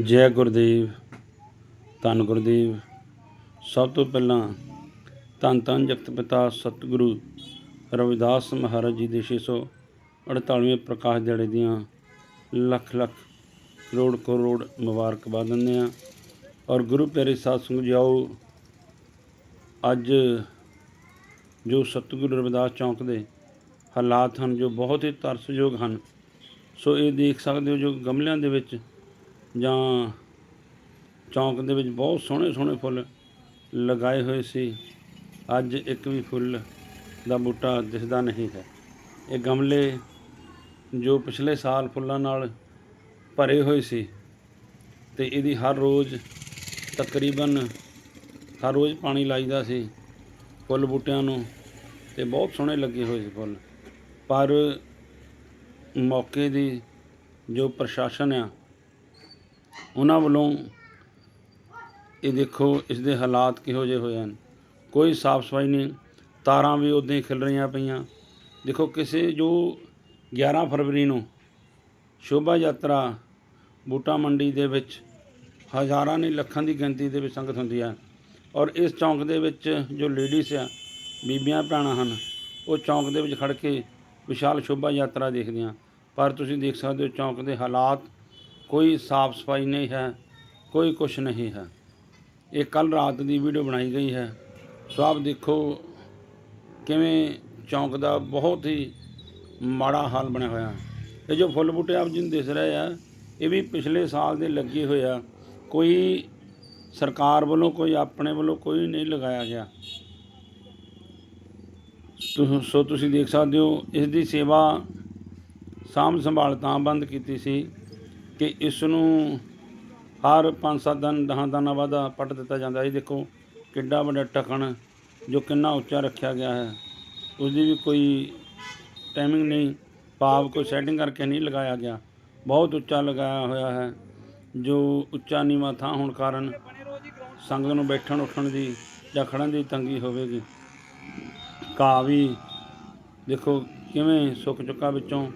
ਜੈ ਗੁਰਦੇਵ, ਧੰਨ ਗੁਰਦੇਵ। ਸਭ ਤੋਂ ਪਹਿਲਾਂ ਧੰਨ ਧੰਨ ਜਗਤ ਪਿਤਾ ਸਤਿਗੁਰੂ ਰਵਿਦਾਸ ਮਹਾਰਾਜ ਜੀ ਦੇ 648ਵੇਂ ਪ੍ਰਕਾਸ਼ ਦਿਹਾੜੇ ਦੀਆਂ ਲੱਖ ਲੱਖ ਕਰੋੜ ਕਰੋੜ ਮੁਬਾਰਕਬਾਦ ਦਿੰਦੇ ਹਾਂ। ਔਰ ਗੁਰੂ ਪਿਆਰੇ ਸਾਧ ਸੰਗਤ ਜਾਓ, ਅੱਜ ਜੋ ਸਤਿਗੁਰੂ ਰਵਿਦਾਸ ਚੌਂਕ ਦੇ ਹਾਲਾਤ ਹਨ ਜੋ ਬਹੁਤ ਹੀ ਤਰਸਯੋਗ ਹਨ, ਸੋ ਇਹ ਦੇਖ ਸਕਦੇ ਹੋ ਜੋ ਗਮਲਿਆਂ ਦੇ ਵਿੱਚ ਜਾਂ ਚੌਂਕ ਦੇ ਵਿੱਚ ਬਹੁਤ ਸੋਹਣੇ ਸੋਹਣੇ ਫੁੱਲ ਲਗਾਏ ਹੋਏ ਸੀ। ਅੱਜ ਇੱਕ ਵੀ ਫੁੱਲ ਦਾ ਬੂਟਾ ਦਿਸਦਾ ਨਹੀਂ ਹੈ। ਇਹ ਗਮਲੇ ਜੋ ਪਿਛਲੇ ਸਾਲ ਫੁੱਲਾਂ ਨਾਲ ਭਰੇ ਹੋਏ ਸੀ ਤੇ ਇਹਦੀ ਹਰ ਰੋਜ਼ ਤਕਰੀਬਨ ਹਰ ਰੋਜ਼ ਪਾਣੀ ਲਾਈਦਾ ਸੀ ਫੁੱਲ ਬੂਟਿਆਂ ਨੂੰ ਤੇ ਬਹੁਤ ਸੋਹਣੇ ਲੱਗੇ ਹੋਏ ਸੀ ਫੁੱਲ। ਪਰ ਮੌਕੇ ਦੀ ਜੋ ਪ੍ਰਸ਼ਾਸਨ ਆ ਉਹਨਾਂ ਵੱਲੋਂ ਇਹ ਦੇਖੋ ਇਸ ਦੇ ਹਾਲਾਤ ਕਿਹੋ ਜਿਹੇ ਹੋਏ ਹਨ। ਕੋਈ ਸਾਫ਼ ਸਫ਼ਾਈ ਨਹੀਂ, ਤਾਰਾਂ ਵੀ ਉਦਾਂ ਹੀ ਖਿਲ ਰਹੀਆਂ ਪਈਆਂ। ਦੇਖੋ, ਕਿਸੇ ਜੋ 11 ਫਰਵਰੀ ਨੂੰ ਸ਼ੋਭਾ ਯਾਤਰਾ ਬੂਟਾ ਮੰਡੀ ਦੇ ਵਿੱਚ ਹਜ਼ਾਰਾਂ ਨਹੀਂ, ਲੱਖਾਂ ਦੀ ਗਿਣਤੀ ਦੇ ਵਿੱਚ ਸੰਗਤ ਹੁੰਦੀ ਹੈ ਔਰ ਇਸ ਚੌਂਕ ਦੇ ਵਿੱਚ ਜੋ ਲੇਡੀਜ਼ ਆ, ਬੀਬੀਆਂ ਭੈਣਾਂ ਹਨ, ਉਹ ਚੌਂਕ ਦੇ ਵਿੱਚ ਖੜ ਕੇ ਵਿਸ਼ਾਲ ਸ਼ੋਭਾ ਯਾਤਰਾ ਦੇਖਦੀਆਂ ਪਰ ਤੁਸੀਂ ਦੇਖ ਸਕਦੇ ਹੋ, ਚੌਂਕ ਦੇ ਹਾਲਾਤ ਕੋਈ ਸਾਫ਼ ਸਫ਼ਾਈ ਨਹੀਂ ਹੈ, ਕੋਈ ਕੁਛ ਨਹੀਂ ਹੈ। ਇਹ ਕੱਲ ਰਾਤ ਦੀ ਵੀਡੀਓ ਬਣਾਈ ਗਈ ਹੈ। ਸੋ ਆਪ ਦੇਖੋ ਕਿਵੇਂ ਚੌਂਕ ਦਾ ਬਹੁਤ ਹੀ ਮਾੜਾ ਹਾਲ ਬਣਿਆ ਹੋਇਆ। ਇਹ ਜੋ ਫੁੱਲ ਬੂਟੇ ਆਪ ਜੀ ਦਿਸ ਰਹੇ ਆ, ਇਹ ਵੀ ਪਿਛਲੇ ਸਾਲ ਦੇ ਲੱਗੇ ਹੋਏ ਆ। ਕੋਈ ਸਰਕਾਰ ਵੱਲੋਂ, ਕੋਈ ਆਪਣੇ ਵੱਲੋਂ ਕੋਈ ਨਹੀਂ ਲਗਾਇਆ ਗਿਆ। ਸੋ ਤੁਸੀਂ ਦੇਖ ਸਕਦੇ ਹੋ, ਇਸ ਦੀ ਸੇਵਾ ਸਾਂਭ ਸੰਭਾਲ ਤਾਂ ਬੰਦ ਕੀਤੀ ਸੀ। ਕਿ ਇਸ ਨੂੰ ਹਰ 5-7 ਦਿਨ 10 ਦਿਨਾਂ ਬਾਅਦ ਪੱਟ ਦਿੱਤਾ ਜਾਂਦਾ ਇਹ ਦੇਖੋ, ਕਿੱਡਾ ਵੱਡਾ ਟਕਣ ਜੋ ਕਿੰਨਾ ਉੱਚਾ ਰੱਖਿਆ ਗਿਆ ਹੈ। ਉਸ ਦੀ ਵੀ ਕੋਈ ਟਾਈਮਿੰਗ ਨਹੀਂ, ਭਾਵ ਕੋਈ ਸੈਟਿੰਗ ਕਰਕੇ ਨਹੀਂ ਲਗਾਇਆ ਗਿਆ। ਬਹੁਤ ਉੱਚਾ ਲਗਾਇਆ ਹੋਇਆ ਹੈ, ਜੋ ਉੱਚਾ ਨੀਵਾਂ ਥਾਂ ਹੋਣ ਕਾਰਨ ਸੰਗਤ ਨੂੰ ਬੈਠਣ, ਉੱਠਣ ਦੀ ਜਾਂ ਖੜਨ ਦੀ ਤੰਗੀ ਹੋਵੇਗੀ। ਘਾਹ ਵੀ ਦੇਖੋ ਕਿਵੇਂ ਸੁੱਕ ਚੁੱਕਾ ਵਿੱਚੋਂ।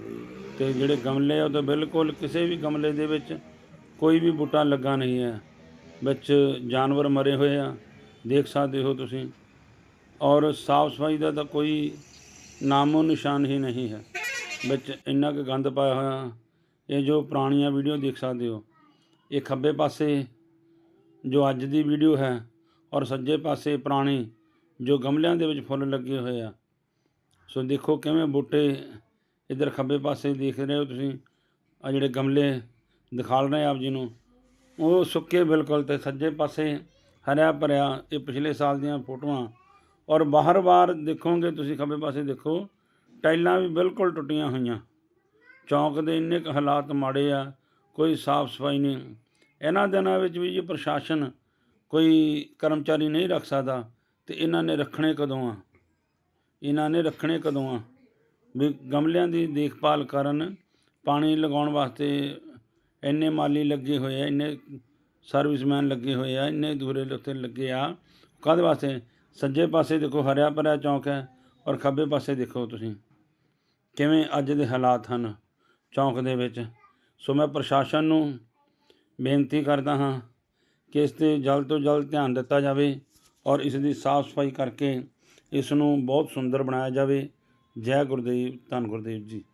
ਤੇ ਜਿਹੜੇ ਗਮਲੇ ਆ ਉਹ ਤਾਂ ਬਿਲਕੁਲ ਕਿਸੇ ਵੀ ਗਮਲੇ ਦੇ ਵਿੱਚ ਕੋਈ ਵੀ ਬੂਟਾ ਲੱਗਾ ਨਹੀਂ ਹੈ। ਵਿੱਚ ਜਾਨਵਰ ਮਰੇ ਹੋਏ ਆ, ਦੇਖ ਸਕਦੇ ਹੋ ਤੁਸੀਂ। ਔਰ ਸਾਫ਼ ਸਫ਼ਾਈ ਦਾ ਤਾਂ ਕੋਈ ਨਾਮੋ ਨਿਸ਼ਾਨ ਹੀ ਨਹੀਂ ਹੈ। ਵਿੱਚ ਇੰਨਾ ਕੁ ਗੰਦ ਪਾਇਆ ਹੋਇਆ, ਇਹ ਜੋ ਪੁਰਾਣੀਆਂ ਵੀਡੀਓ ਦੇਖ ਸਕਦੇ ਹੋ। ਇਹ ਖੱਬੇ ਪਾਸੇ ਜੋ ਅੱਜ ਦੀ ਵੀਡੀਓ ਹੈ ਔਰ ਸੱਜੇ ਪਾਸੇ ਪੁਰਾਣੀ ਜੋ ਗਮਲਿਆਂ ਦੇ ਵਿੱਚ ਫੁੱਲ ਲੱਗੇ ਹੋਏ ਆ। ਸੋ ਦੇਖੋ ਕਿਵੇਂ ਬੂਟੇ ਇੱਧਰ ਖੱਬੇ ਪਾਸੇ ਦੇਖ ਰਹੇ ਹੋ ਤੁਸੀਂ। ਆ ਜਿਹੜੇ ਗਮਲੇ ਦਿਖਾਲ ਰਹੇ ਆਪ ਜੀ ਨੂੰ। ਉਹ ਸੁੱਕੇ ਬਿਲਕੁਲ ਤੇ ਸੱਜੇ ਪਾਸੇ ਹਰਿਆ ਭਰਿਆ ਇਹ ਪਿਛਲੇ ਸਾਲ ਦੀਆਂ ਫੋਟੋਆਂ। ਔਰ ਬਾਹਰ-ਬਾਹਰ ਦੇਖੋਗੇ ਤੁਸੀਂ ਖੱਬੇ ਪਾਸੇ ਦੇਖੋ, ਟਾਈਲਾਂ ਵੀ ਬਿਲਕੁਲ ਟੁੱਟੀਆਂ ਹੋਈਆਂ। ਚੌਂਕ ਦੇ ਇੰਨੇ ਕੁ ਹਾਲਾਤ ਮਾੜੇ ਆ, ਕੋਈ ਸਾਫ਼ ਸਫ਼ਾਈ ਨਹੀਂ। ਇਹਨਾਂ ਦਿਨਾਂ ਵਿੱਚ ਵੀ ਜੇ ਪ੍ਰਸ਼ਾਸਨ ਕੋਈ ਕਰਮਚਾਰੀ ਨਹੀਂ ਰੱਖ ਸਕਦਾ, ਤੇ ਇਹਨਾਂ ਨੇ ਰੱਖਣੇ ਕਦੋਂ ਆ? ਇਹਨਾਂ ਨੇ ਰੱਖਣੇ ਕਦੋਂ ਆ? ਗਮਲਿਆਂ ਦੀ ਦੇਖਭਾਲ ਕਰਨ, ਪਾਣੀ ਲਗਾਉਣ ਵਾਸਤੇ ਇੰਨੇ ਮਾਲੀ ਲੱਗੇ ਹੋਏ ਆ, ਇੰਨੇ ਸਰਵਿਸਮੈਨ ਲੱਗੇ ਹੋਏ ਆ, ਇੰਨੇ ਦੂਰੇ ਉੱਤੇ ਲੱਗੇ ਆ। ਕਾਹਦੇ ਵਾਸਤੇ? ਸੱਜੇ ਪਾਸੇ ਦੇਖੋ, ਹਰਿਆ ਭਰਿਆ ਚੌਂਕ ਹੈ ਔਰ ਖੱਬੇ ਪਾਸੇ ਦੇਖੋ ਤੁਸੀਂ। ਕਿਵੇਂ ਅੱਜ ਦੇ ਹਾਲਾਤ ਹਨ ਚੌਂਕ ਦੇ ਵਿੱਚ। ਸੋ ਮੈਂ ਪ੍ਰਸ਼ਾਸਨ ਨੂੰ ਬੇਨਤੀ ਕਰਦਾ ਹਾਂ ਕਿ ਇਸ ਤੇ ਜਲਦ ਤੋਂ ਜਲਦ ਧਿਆਨ ਦਿੱਤਾ ਜਾਵੇ ਔਰ ਇਸ ਦੀ ਸਾਫ਼ ਸਫ਼ਾਈ ਕਰਕੇ ਇਸ ਨੂੰ ਬਹੁਤ ਸੁੰਦਰ ਬਣਾਇਆ ਜਾਵੇ। ਜੈ ਗੁਰਦੇਵ ਧੰਨ ਗੁਰਦੇਵ ਜੀ।